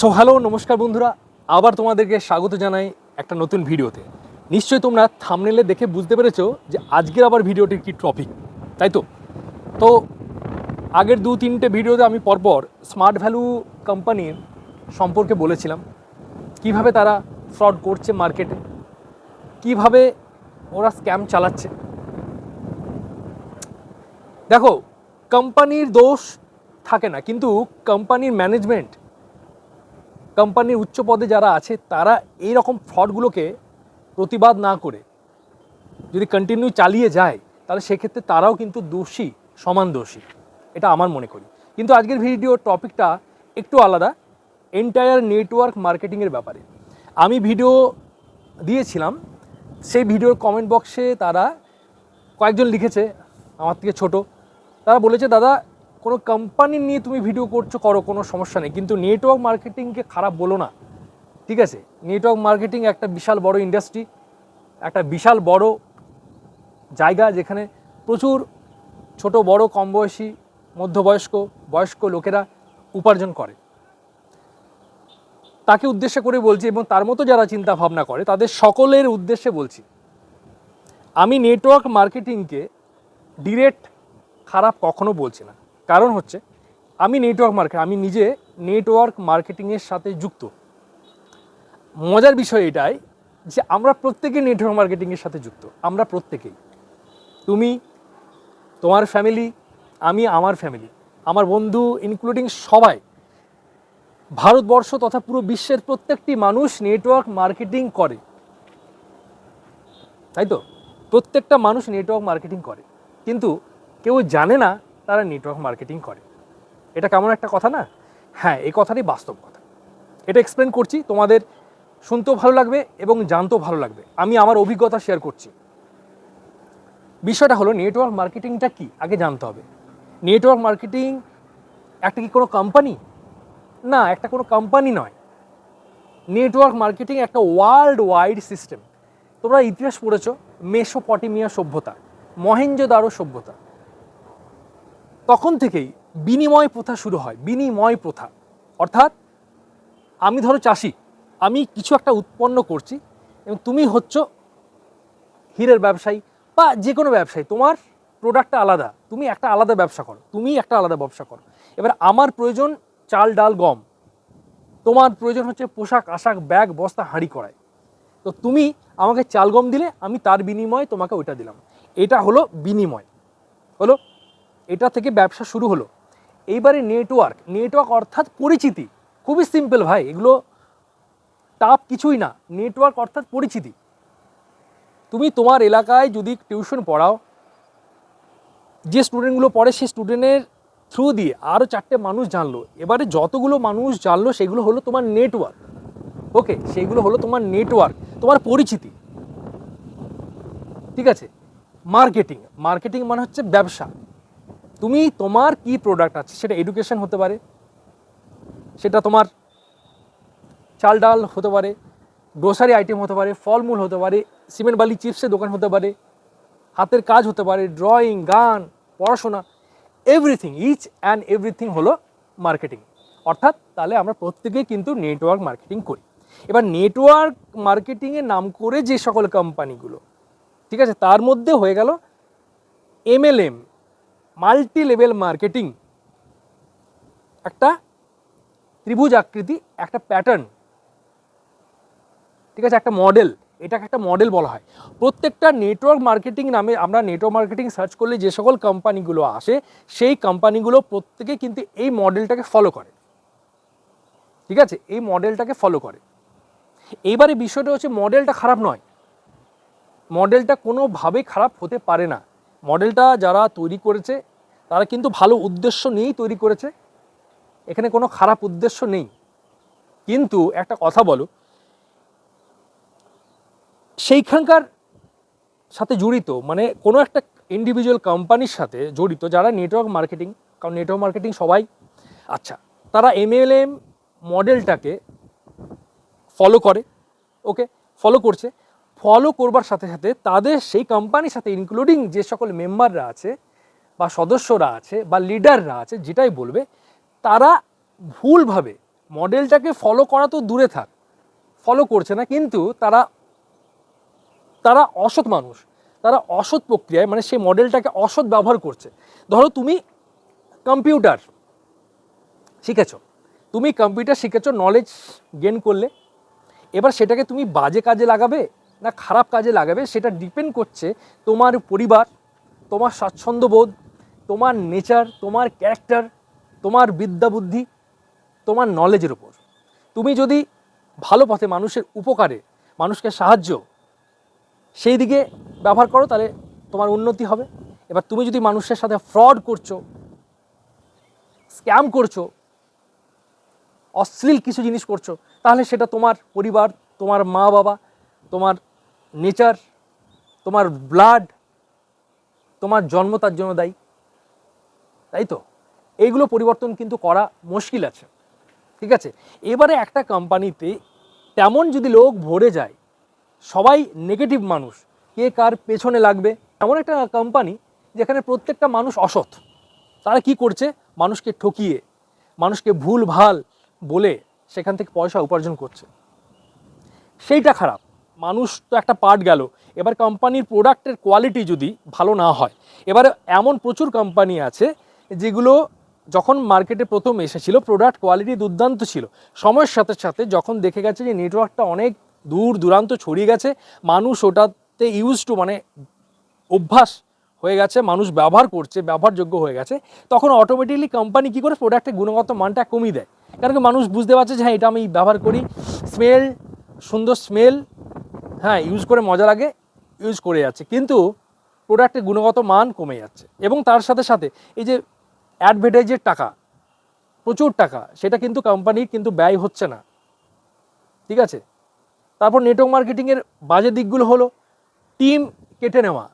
So hello নমস্কার বন্ধুরা। আবার তোমাদেরকে স্বাগত জানাই একটা নতুন ভিডিওতে। নিশ্চয়ই তোমরা থামনেলে দেখে বুঝতে পেরেছ যে আজকের আবার ভিডিওটির কি টপিক তাই তো? তো, আগের দু তিনটে ভিডিওতে আমি পরপর স্মার্ট ভ্যালু কোম্পানির সম্পর্কে বলেছিলাম। কীভাবে তারা ফ্রড করছে মার্কেটে কীভাবে ওরা স্ক্যাম চালাচ্ছে? দেখো কোম্পানির দোষ থাকে না, কিন্তু কোম্পানির ম্যানেজমেন্ট কোম্পানির উচ্চ পদে যারা আছে, তারা এই রকম ফ্রডগুলোকে প্রতিবাদ না করে। যদি কন্টিনিউ চালিয়ে যায়, তাহলে সেক্ষেত্রে তারাও কিন্তু দোষী, সমান দোষী। এটা আমার মনে করি। কিন্তু আজকের ভিডিওর টপিকটা একটু আলাদা এন্টায়ার নেটওয়ার্ক মার্কেটিংয়ের ব্যাপারে। আমি ভিডিও দিয়েছিলাম, সেই ভিডিওর কমেন্ট বক্সে তারা কয়েকজন লিখেছে, আমার থেকে ছোট। তারা বলেছে, দাদা কোনো কোম্পানি নিয়ে তুমি ভিডিও করছ, করো, কোনো সমস্যা নেই। কিন্তু নেটওয়ার্ক মার্কেটিংকে খারাপ বলো না। ঠিক আছে? নেটওয়ার্ক মার্কেটিং একটা বিশাল বড় ইন্ডাস্ট্রি একটা বিশাল বড় জায়গা যেখানে প্রচুর ছোট, বড়, কম বয়সী, মধ্যবয়স্ক, বয়স্ক লোকেরা উপার্জন করে। তাকে উদ্দেশ্য করে বলছি এবং তার মতো যারা চিন্তা ভাবনা করে, তাদের সকলের উদ্দেশ্যে বলছি, আমি নেটওয়ার্ক মার্কেটিংকে ডিরেক্ট খারাপ কখনো বলছি না। কারণ হচ্ছে, আমি নেটওয়ার্ক মার্কেট আমি নিজে নেটওয়ার্ক মার্কেটিংয়ের সাথে যুক্ত। মজার বিষয় এটাই যে আমরা প্রত্যেকে নেটওয়ার্ক মার্কেটিংয়ের সাথে যুক্ত, আমরা প্রত্যেকেই। তুমি, তোমার ফ্যামিলি আমি, আমার ফ্যামিলি আমার বন্ধু ইনক্লুডিং সবাই। ভারতবর্ষ তথা পুরো বিশ্বের প্রত্যেকটি মানুষ নেটওয়ার্ক মার্কেটিং করে। তাই তো? প্রত্যেকটা মানুষ নেটওয়ার্ক মার্কেটিং করে। কিন্তু কেউ জানে না তারা নেটওয়ার্ক মার্কেটিং করে। এটা কেমন একটা কথা না? হ্যাঁ এই কথাটাই বাস্তব কথা। এটা এক্সপ্লেন করছি, তোমাদের শুনতেও ভালো লাগবে এবং জানতেও ভালো লাগবে। আমি আমার অভিজ্ঞতা শেয়ার করছি। বিষয়টা হলো নেটওয়ার্ক মার্কেটিংটা কি? আগে জানতে হবে। নেটওয়ার্ক মার্কেটিং একটা কি কোনো কোম্পানি না, একটা কোনো কোম্পানি নয়। নেটওয়ার্ক মার্কেটিং একটা ওয়ার্ল্ড ওয়াইড সিস্টেম তোমরা ইতিহাস পড়েছো, মেসোপটেমিয়া সভ্যতা, মহেঞ্জোদারো সভ্যতা। তখন থেকেই বিনিময় প্রথা শুরু হয়, বিনিময় প্রথা। অর্থাৎ, আমি ধরো চাষি, আমি কিছু একটা উৎপন্ন করছি এবং তুমি হচ্ছ হীরের ব্যবসায়ী বা যে কোনো ব্যবসায়ী, তোমার প্রোডাক্টটা আলাদা, তুমি একটা আলাদা ব্যবসা করো, তুমি একটা আলাদা ব্যবসা করো। এবার আমার প্রয়োজন চাল, ডাল, গম, তোমার প্রয়োজন হচ্ছে পোশাক, আশাক, ব্যাগ, বস্তা, হাঁড়ি করায় তো তুমি আমাকে চাল, গম দিলে, আমি তার বিনিময়ে তোমাকে ওইটা দিলাম। এটা হলো বিনিময়। হলো এটা থেকে ব্যবসা শুরু হলো। এইবারে নেটওয়ার্ক নেটওয়ার্ক অর্থাৎ পরিচিতি। খুবই সিম্পল ভাই, এগুলো টাফ কিছুই না। নেটওয়ার্ক অর্থাৎ পরিচিতি। তুমি তোমার এলাকায় যদি টিউশন পড়াও, যে স্টুডেন্টগুলো পড়ে সেই স্টুডেন্টের থ্রু দিয়ে আরও চারটে মানুষ জানলো। এবারে যতগুলো মানুষ জানলো, সেগুলো হলো তোমার নেটওয়ার্ক ওকে সেইগুলো হলো তোমার নেটওয়ার্ক তোমার পরিচিতি। ঠিক আছে? মার্কেটিং মার্কেটিং মানে হচ্ছে ব্যবসা। তুমি তোমার কি প্রোডাক্ট আছে? সেটা এডুকেশন হতে পারে, সেটা তোমার চাল ডাল হতে পারে গ্রোসারি আইটেম হতে পারে, ফলমূল হতে পারে সিমেন্ট বালি চিপসের দোকান হতে পারে, হাতের কাজ হতে পারে ড্রয়িং গান, পড়াশোনা এভরিথিং ইচ অ্যান্ড এভরিথিং হলো মার্কেটিং অর্থাৎ তাহলে আমরা প্রত্যেকেই কিন্তু নেটওয়ার্ক মার্কেটিং করি। এবার নেটওয়ার্ক মার্কেটিংয়ের নাম করে যে সকল কোম্পানিগুলো ঠিক আছে, তার মধ্যে হয়ে গেল এমএলএম মাল্টি লেভেল মার্কেটিং একটা ত্রিভুজ আকৃতি, একটা প্যাটার্ন ঠিক আছে, একটা মডেল এটাকে একটা মডেল বলা হয়। প্রত্যেকটা নেটওয়ার্ক মার্কেটিং নামে আমরা নেটওয়ার্ক মার্কেটিং সার্চ করলে যে সকল কোম্পানিগুলো আসে, সেই কোম্পানিগুলো প্রত্যেকে কিন্তু এই মডেলটাকে ফলো করে। ঠিক আছে, এই মডেলটাকে ফলো করে। এইবারে বিষয়টা হচ্ছে মডেলটা খারাপ নয়। মডেলটা কোনোভাবেই খারাপ হতে পারে না। মডেলটা যারা তৈরি করেছে, তারা কিন্তু ভালো উদ্দেশ্য নিয়েই তৈরি করেছে। এখানে কোনো খারাপ উদ্দেশ্য নেই। কিন্তু একটা কথা বলো, সেইখানকার সাথে জড়িত মানে কোনো একটা ইন্ডিভিজুয়াল কোম্পানির সাথে জড়িত, যারা নেটওয়ার্ক মার্কেটিং কারণ নেটওয়ার্ক মার্কেটিং সবাই আচ্ছা তারা এমএলএম মডেলটাকে ফলো করে ওকে ফলো করছে। ফলো করবার সাথে সাথে তাদের সেই কোম্পানির সাথে ইনক্লুডিং যে সকল মেম্বাররা আছে বা সদস্যরা আছে বা লিডাররা আছে, যেটাই বলবে, তারা ভুলভাবে মডেলটাকে ফলো করা তো দূরে থাক ফলো করছে না, কিন্তু তারা তারা অসৎ মানুষ, তারা অসৎ প্রক্রিয়ায় মানে সেই মডেলটাকে অসৎ ব্যবহার করছে। ধরো তুমি কম্পিউটার শিখেছ, তুমি কম্পিউটার শিখেছ নলেজ গেন করলে, এবার সেটাকে তুমি বাজে কাজে লাগাবে না খারাপ কাজে লাগাবে, সেটা ডিপেন্ড করছে তোমার পরিবার, তোমার স্বাচ্ছন্দ্যবোধ, তোমার নেচার তোমার ক্যারেক্টার তোমার বিদ্যা বুদ্ধি, তোমার নলেজের উপর। তুমি যদি ভালো পথে মানুষের উপকারে, মানুষকে সাহায্য সেই দিকে ব্যবহার করো, তাহলে তোমার উন্নতি হবে। এবার তুমি যদি মানুষের সাথে ফ্রড করছ স্ক্যাম করছ, অশ্লীল কিছু জিনিস করছ, তাহলে সেটা তোমার পরিবার, তোমার মা বাবা তোমার নেচার, তোমার ব্লাড, তোমার জন্ম তার জন্য দায়ী। তাই তো? এইগুলো পরিবর্তন কিন্তু করা মুশকিল আছে। ঠিক আছে? এবারে একটা কোম্পানিতে তেমন যদি লোক ভরে যায়, সবাই নেগেটিভ মানুষ, কে কার পেছনে লাগবে? এমন একটা কোম্পানি যেখানে প্রত্যেকটা মানুষ অসৎ। তারা কি করছে? মানুষকে ঠকিয়ে, মানুষকে ভুল ভালো বলে সেখান থেকে পয়সা উপার্জন করছে। সেইটা খারাপ। মানুষ তো একটা পার্ট গেল। এবার কোম্পানির প্রোডাক্টের কোয়ালিটি যদি ভালো না হয়, এবার এমন প্রচুর কোম্পানি আছে যেগুলো যখন মার্কেটে প্রথম এসেছিল প্রোডাক্ট কোয়ালিটি দুর্দান্ত ছিল। সময়ের সাথে সাথে যখন দেখে গেছে যে নেটওয়ার্কটা অনেক দূর দূরান্ত ছড়িয়ে গেছে, মানুষ ওটাতে ইউজ টু মানে অভ্যাস হয়ে গেছে, মানুষ ব্যবহার করছে, ব্যবহারযোগ্য হয়ে গেছে, তখন অটোমেটিকলি কোম্পানি কী করে প্রোডাক্টের গুণগত মানটা কমিয়ে দেয়? কারণ মানুষ বুঝতে পারছে যে হ্যাঁ এটা আমি ব্যবহার করি। স্মেল সুন্দর স্মেল হ্যাঁ ইউজ করে মজা লাগে ইউজ করে যাচ্ছে। কিন্তু প্রোডাক্টের গুণগত মান কমে যাচ্ছে। এবং তার সাথে সাথে এই যে অ্যাডভার্টাইজের টাকা, প্রচুর টাকা, সেটা কিন্তু কোম্পানির কিন্তু ব্যয় হচ্ছে না। ঠিক আছে? তারপর নেটওয়ার্ক মার্কেটিংয়ের বাজে দিকগুলো হলো টিম কেটে নেওয়া।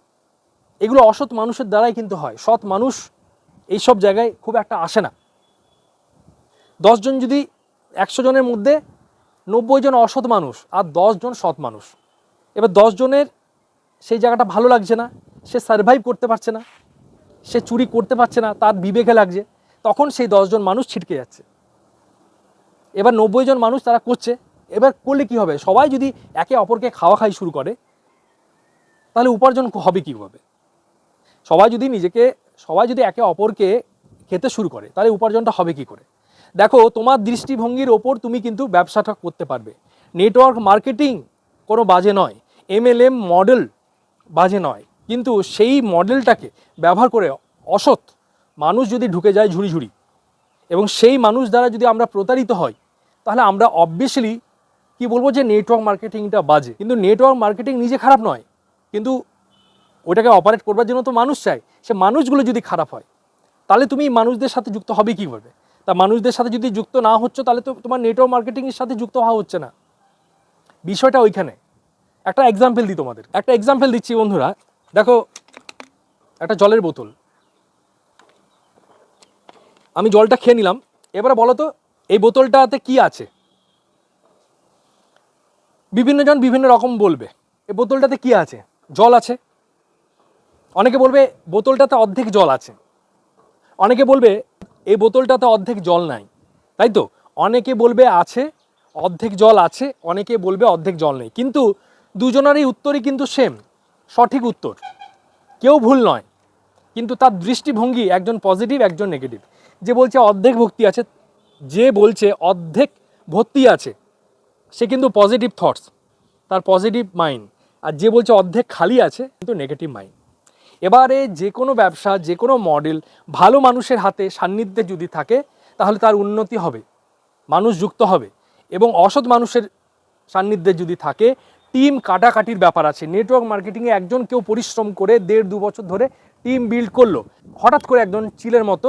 এগুলো অসৎ মানুষের দ্বারাই কিন্তু হয়। সৎ মানুষ এই সব জায়গায় খুব একটা আসে না। দশজন যদি একশো জনের মধ্যে নব্বই জন অসৎ মানুষ, আর দশজন সৎ মানুষ এবার জনের সেই জায়গাটা ভালো লাগছে না, সে সার্ভাইভ করতে পারছে না, সে চুরি করতে পারছে না, তার বিবেকে লাগছে, তখন সেই দশজন মানুষ ছিটকে যাচ্ছে। এবার নব্বই জন মানুষ তারা করছে, এবার করলে কি হবে? সবাই যদি একে অপরকে খাওয়া খাই শুরু করে, তাহলে উপার্জন হবে কীভাবে? সবাই যদি নিজেকে, সবাই যদি একে অপরকে খেতে শুরু করে, তাহলে উপার্জনটা হবে কি করে? দেখো, তোমার দৃষ্টিভঙ্গির ওপর তুমি কিন্তু ব্যবসাটা করতে পারবে। নেটওয়ার্ক মার্কেটিং কোনো বাজে নয়। এমএলএম মডেল বাজে নয়। কিন্তু সেই মডেলটাকে ব্যবহার করে অসৎ মানুষ যদি ঢুকে যায় ঝুড়ি ঝুড়ি এবং সেই মানুষ দ্বারা যদি আমরা প্রতারিত হই, তাহলে আমরা অবভিয়াসলি কি বলব যে নেটওয়ার্ক মার্কেটিংটা বাজে। কিন্তু নেটওয়ার্ক মার্কেটিং নিজে খারাপ নয়। কিন্তু ওটাকে অপারেট করবার জন্য তো মানুষ চাই সে মানুষগুলো যদি খারাপ হয়, তাহলে তুমি মানুষদের সাথে যুক্ত হবে কীভাবে তা মানুষদের সাথে যদি যুক্ত না হচ্ছে, তাহলে তো তোমার নেটওয়ার্ক মার্কেটিংয়ের সাথে যুক্ত হওয়া হচ্ছে না। বিষয়টা ওইখানে। একটা এক্সাম্পল দিই তোমাদের। একটা এক্সাম্পল দিচ্ছি বন্ধুরা। দেখো, একটা জলের বোতল। আমি জলটা খেয়ে নিলাম। এবারে বলো তো, এই বোতলটাতে কি আছে? বিভিন্ন জন বিভিন্ন রকম বলবে, এই বোতলটাতে কি আছে? জল আছে? অনেকে বলবে, বোতলটাতে অর্ধেক জল আছে। অনেকে বলবে, এই বোতলটাতে অর্ধেক জল নাই। তাই তো? অনেকে বলবে, আছে, অর্ধেক জল আছে। অনেকে বলবে, অর্ধেক জল নেই। কিন্তু দুজনেরই উত্তরই কিন্তু সেম সঠিক উত্তর। কেউ ভুল নয়, কিন্তু তার দৃষ্টিভঙ্গি একজন পজিটিভ একজন নেগেটিভ যে বলছে অর্ধেক ভক্তি আছে, যে বলছে অর্ধেক ভর্তি আছে, সে কিন্তু পজিটিভ থটস তার পজিটিভ মাইন্ড আর যে বলছে অর্ধেক খালি আছে কিন্তু নেগেটিভ মাইন্ড এবারে যে কোনো ব্যবসা, যে কোনো মডেল ভালো মানুষের হাতে সান্নিধ্যে যদি থাকে, তাহলে তার উন্নতি হবে, মানুষ যুক্ত হবে। এবং অসৎ মানুষের সান্নিধ্যে যদি থাকে টিম কাটাকাটির ব্যাপার আছে। নেটওয়ার্ক মার্কেটিংয়ে একজন কেউ পরিশ্রম করে দেড় দু বছর ধরে টিম বিল্ড করল। হঠাৎ করে একজন চিলের মতো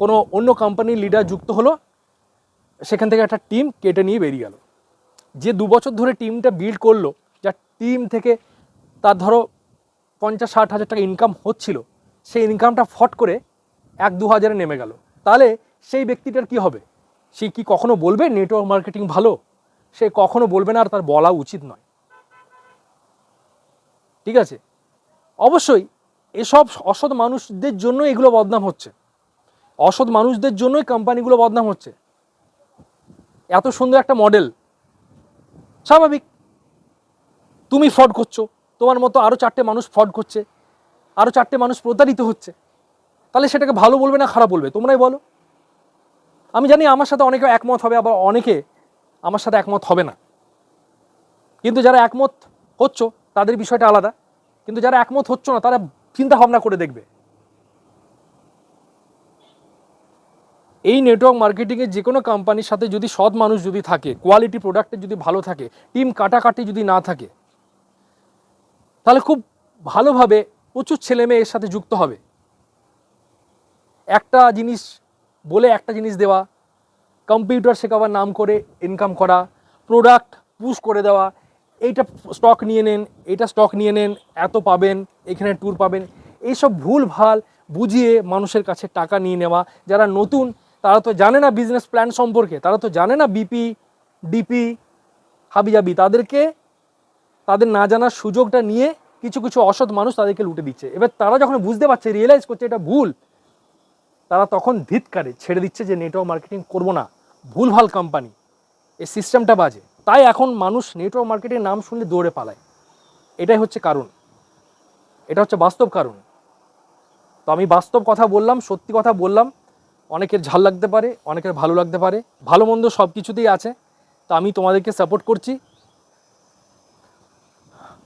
কোনো অন্য কোম্পানির লিডার যুক্ত হলো, সেখান থেকে একটা টিম কেটে নিয়ে বেরিয়ে গেল। যে দু বছর ধরে টিমটা বিল্ড করল যা টিম থেকে তার ধরো পঞ্চাশ ষাট হাজার টাকা ইনকাম হচ্ছিল, সেই ইনকামটা ফট করে এক দু হাজারে নেমে গেল। তাহলে সেই ব্যক্তিটার কি হবে? সে কি কখনো বলবে নেটওয়ার্ক মার্কেটিং ভালো? সে কখনো বলবে না আর তার বলা উচিত নয়। ঠিক আছে? অবশ্যই এসব অসৎ মানুষদের জন্য এগুলো বদনাম হচ্ছে। অসৎ মানুষদের জন্যই কোম্পানিগুলো বদনাম হচ্ছে। এত সুন্দর একটা মডেল স্বাভাবিক। তুমি ফ্রড করছ। তোমার মতো আরও চারটে মানুষ ফ্রড করছে। আরও চারটে মানুষ প্রতারিত হচ্ছে। তাহলে সেটাকে ভালো বলবে না খারাপ বলবে? তোমরাই বলো। আমি জানি আমার সাথে অনেকে একমত হবে, আবার অনেকে আমার সাথে একমত হবে না। কিন্তু যারা একমত হচ্ছ তাদের বিষয়টা আলাদা। কিন্তু যারা একমত হচ্ছ না, তারা চিন্তা ভাবনা করে দেখবে। এই নেটওয়ার্ক মার্কেটিংয়ে যে কোনো কোম্পানির সাথে যদি সৎ মানুষ যদি থাকে কোয়ালিটি প্রোডাক্টের যদি ভালো থাকে টিম কাটাকাটি যদি না থাকে, তাহলে খুব ভালোভাবে প্রচুর ছেলে মেয়ে এর সাথে যুক্ত হবে। একটা জিনিস বলে একটা জিনিস দেওয়া কম্পিউটার শেখাবার নাম করে ইনকাম করা প্রোডাক্ট পুশ করে দেওয়া এইটা স্টক নিয়ে নেন এটা স্টক নিয়ে নেন, এত পাবেন, এখানে ট্যুর পাবেন। এইসব ভুল ভালো বুঝিয়ে মানুষের কাছে টাকা নিয়ে নেওয়া। যারা নতুন, তারা তো জানে না বিজনেস প্ল্যান সম্পর্কে। তারা তো জানে না বিপি ডিপি হাবিজাবি। তাদেরকে, তাদের না জানার সুযোগটা নিয়ে কিছু কিছু অসৎ মানুষ তাদেরকে লুটে দিচ্ছে। এবার তারা যখন বুঝতে পারছে রিয়েলাইজ করছে এটা ভুল, তারা তখন ধিৎকারে ছেড়ে দিচ্ছে যে, নেটওয়ার্ক মার্কেটিং করব না। ভুল ভালো কোম্পানি এই সিস্টেমটা বাজে। তাই এখন মানুষ নেটওয়ার্ক মার্কেটের নাম শুনলে দৌড়ে পালায়। এটাই হচ্ছে কারণ। এটা হচ্ছে বাস্তব কারণ। তো আমি বাস্তব কথা বললাম, সত্যি কথা বললাম। অনেকের ঝাল লাগতে পারে, অনেকের ভালো লাগতে পারে। ভালো মন্দ সব কিছুতেই আছে। তো আমি তোমাদেরকে সাপোর্ট করছি।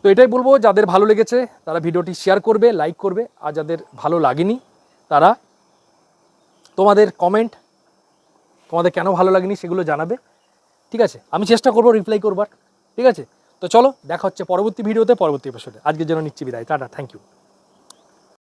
তো এটাই বলব, যাদের ভালো লেগেছে, তারা ভিডিওটি শেয়ার করবে লাইক করবে। আর যাদের ভালো লাগেনি, তারা তোমাদের কমেন্ট তোমাদের কেন ভালো লাগেনি সেগুলো জানাবে। ঠিক আছে? আমি চেষ্টা করব রিপ্লাই করবার। ঠিক আছে? তো চলো, দেখা হচ্ছে পরবর্তী ভিডিওতে পরবর্তী এপিসোডে আজকের জন্য নিচ্ছি বিদায়। Tata thank you